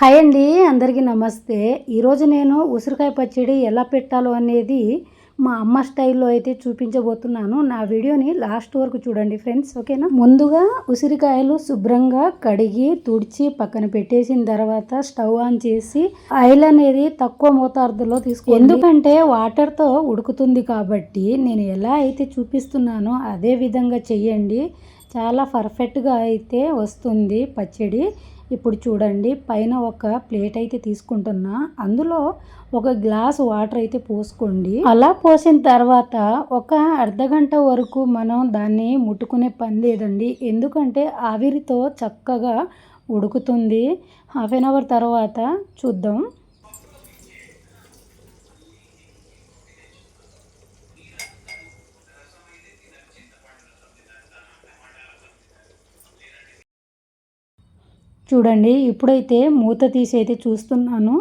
Hi అండి అందరికీ నమస్తే. ఈరోజు నేను ఉసిరికాయ పచ్చడి ఎలా పెట్టాలో అనేది మా అమ్మ స్టైల్లో అయితే చూపించబోతున్నాను. నా వీడియోని లాస్ట్ వరకు చూడండి ఫ్రెండ్స్ ఓకేనా? ముందుగా ఉసిరికాయలు శుభ్రంగా కడిగి తుడిచి పక్కన పెట్టేసిన తర్వాత స్టవ్ ఆన్ చేసి ఆయిల్ అనేది తక్కువ మోతాదులో తీసుకో ఎందుకంటే వాటర్తో ఉడుకుతుంది కాబట్టి నేను ఎలా అయితే చూపిస్తున్నానో అదే విధంగా చెయ్యండి. చాలా పర్ఫెక్ట్గా అయితే వస్తుంది పచ్చడి. ఇప్పుడు చూడండి పైన ఒక ప్లేట్ అయితే తీసుకుంటున్నా. అందులో ఒక గ్లాస్ వాటర్ అయితే పోసుకోండి. అలా పోసిన తర్వాత ఒక అర్ధ గంట వరకు మనం దాన్ని ముట్టుకునే పని లేదండి. ఎందుకంటే ఆవిరితో చక్కగా ఉడుకుతుంది. హాఫ్ అన్ అవర్ తర్వాత చూద్దాం. చూడండి ఇప్పుడైతే మూత తీసి అయితే చూస్తున్నాను.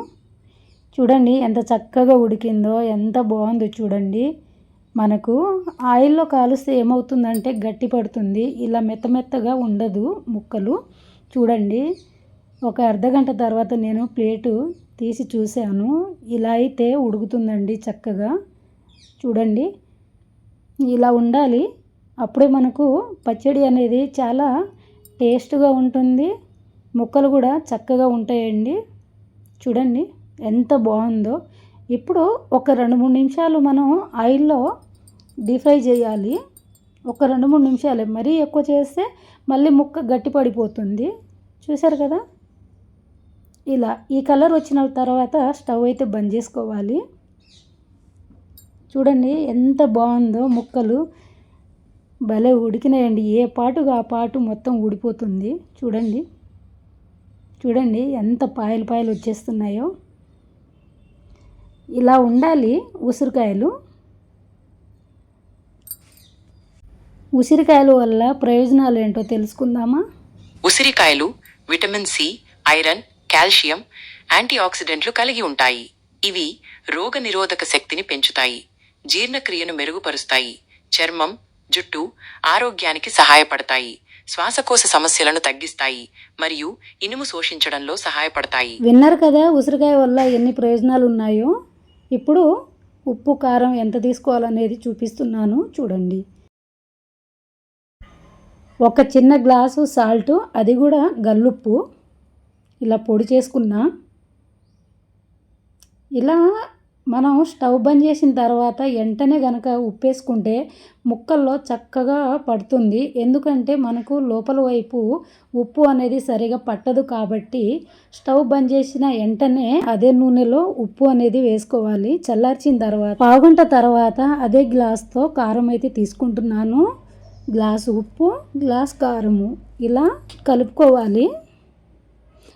చూడండి ఎంత చక్కగా ఉడికిందో ఎంత బాగుందో చూడండి. మనకు ఆయిల్లో కాలుస్తే ఏమవుతుందంటే గట్టి పడుతుంది ఇలా మెత్త మెత్తగా ఉండదు ముక్కలు. చూడండి ఒక అర్ధగంట తర్వాత నేను ప్లేటు తీసి చూశాను. ఇలా అయితే ఉడుకుతుందండి చక్కగా. చూడండి ఇలా ఉండాలి. అప్పుడే మనకు పచ్చడి అనేది చాలా టేస్ట్గా ఉంటుంది. ముక్కలు కూడా చక్కగా ఉంటాయండి. చూడండి ఎంత బాగుందో. ఇప్పుడు ఒక రెండు మూడు నిమిషాలు మనం ఆయిల్లో డీప్ ఫ్రై చేయాలి. ఒక రెండు మూడు నిమిషాలు. మరీ ఎక్కువ చేస్తే మళ్ళీ ముక్క గట్టి పడిపోతుంది. చూసారు కదా? ఇలా ఈ కలర్ వచ్చిన తర్వాత స్టవ్ అయితే బంద్ చేసుకోవాలి. చూడండి ఎంత బాగుందో ముక్కలు. భలే ఉడికినాయండి. ఏ పాటుగా ఆ పాటు మొత్తం ఊడిపోతుంది. చూడండి. చూడండి ఎంత పాయలు పాయలు వచ్చేస్తున్నాయో. ఇలా ఉండాలి ఉసిరికాయలు. ఉసిరికాయల వల్ల ప్రయోజనాలు ఏంటో తెలుసుకుందామా? ఉసిరికాయలు vitamin C iron calcium anti ఆక్సిడెంట్లు కలిగి ఉంటాయి. ఇవి రోగ నిరోధక శక్తిని పెంచుతాయి జీర్ణక్రియను మెరుగుపరుస్తాయి చర్మం జుట్టు ఆరోగ్యానికి సహాయపడతాయి. శ్వాసకోశ సమస్యలను తగ్గిస్తాయి మరియు ఇనుము శోషించడంలో సహాయపడతాయి. విన్నారు కదా ఉసిరికాయ వల్ల ఎన్ని ప్రయోజనాలు ఉన్నాయో? ఇప్పుడు ఉప్పు కారం ఎంత తీసుకోవాలనేది చూపిస్తున్నాను చూడండి. ఒక చిన్న గ్లాసు సాల్ట్ అది కూడా గల్లుప్పు. ఇలా పొడి చేసుకున్నా. ఇలా మనం స్టవ్ బంద్ చేసిన తర్వాత వెంటనే కనుక ఉప్పేసుకుంటే ముక్కల్లో చక్కగా పడుతుంది. ఎందుకంటే మనకు లోపల వైపు ఉప్పు అనేది సరిగా పట్టదు కాబట్టి స్టవ్ బంద్ చేసిన వెంటనే అదే నూనెలో ఉప్పు అనేది వేసుకోవాలి. చల్లార్చిన తర్వాత పావుగంట తర్వాత అదే గ్లాస్తో కారం అయితే తీసుకుంటున్నాను. గ్లాసు ఉప్పు గ్లాస్ కారము. ఇలా కలుపుకోవాలి.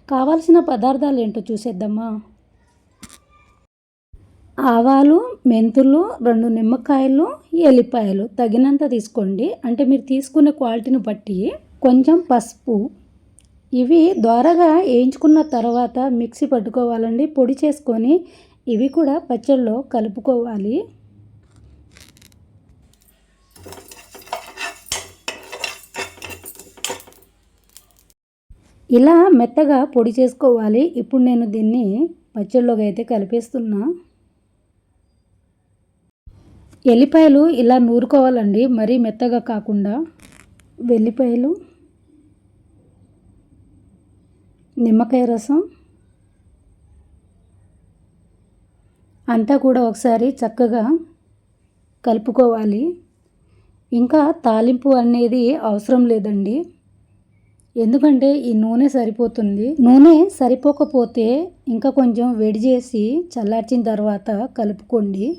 కావాల్సిన పదార్థాలు ఏంటో చూసేద్దామా? ఆవాలు మెంతులు రెండు నిమ్మకాయలు ఎల్లిపాయలు తగినంత తీసుకోండి. అంటే మీరు తీసుకునే క్వాలిటీని బట్టి కొంచెం పసుపు. ఇవి ద్వారగా వేయించుకున్న తర్వాత మిక్సీ పట్టుకోవాలండి. పొడి చేసుకొని ఇవి కూడా పచ్చళ్ళలో కలుపుకోవాలి. ఇలా మెత్తగా పొడి చేసుకోవాలి. ఇప్పుడు నేను దీన్ని పచ్చళ్ళలోకి అయితే కలిపేస్తున్నా. ఎల్లిపాయలు ఇలా నూరుకోవాలండి మరీ మెత్తగా కాకుండా. వెల్లిపాయలు నిమ్మకాయ రసం. అంతా కూడా ఒకసారి చక్కగా కలుపుకోవాలి. ఇంకా తాలింపు అనేది అవసరం లేదండి. ఎందుకంటే ఈ నూనె సరిపోతుంది. నూనె సరిపోకపోతే ఇంకా కొంచెం వేడి చేసి చల్లార్చిన తర్వాత కలుపుకోండి.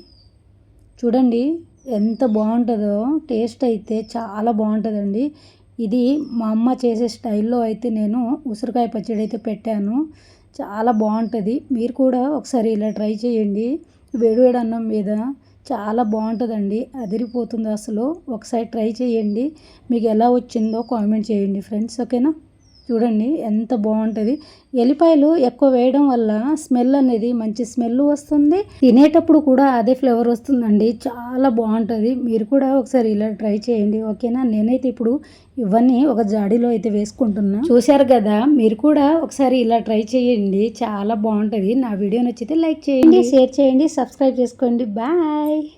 చూడండి ఎంత బాగుంటుందో టేస్ట్ అయితే చాలా బాగుంటుందండి. ఇది మా అమ్మ చేసే స్టైల్లో అయితే నేను ఉసిరికాయ పచ్చడి అయితే పెట్టాను. చాలా బాగుంటుంది. మీరు కూడా ఒకసారి ఇలా ట్రై చేయండి. వేడివేడి అన్నం మీద చాలా బాగుంటుందండి. అదిరిపోతుంది అసలు. ఒకసారి ట్రై చేయండి. మీకు ఎలా వచ్చిందో కామెంట్ చేయండి ఫ్రెండ్స్ ఓకేనా? చూడండి ఎంత బాగుంటుంది. ఎల్లిపాయలు ఎక్కువ వేయడం వల్ల స్మెల్ అనేది మంచి స్మెల్ వస్తుంది. తినేటప్పుడు కూడా అదే ఫ్లేవర్ వస్తుందండి. చాలా బాగుంటుంది. మీరు కూడా ఒకసారి ఇలా ట్రై చేయండి. ఓకేనా? నేనైతే ఇప్పుడు ఇవన్నీ ఒక జాడీలో అయితే వేసుకుంటున్నా. చూశారు కదా? మీరు కూడా ఒకసారి ఇలా ట్రై చేయండి. చాలా బాగుంటుంది. నా వీడియో నచ్చితే లైక్ చేయండి షేర్ చేయండి సబ్స్క్రైబ్ చేసుకోండి. బాయ్.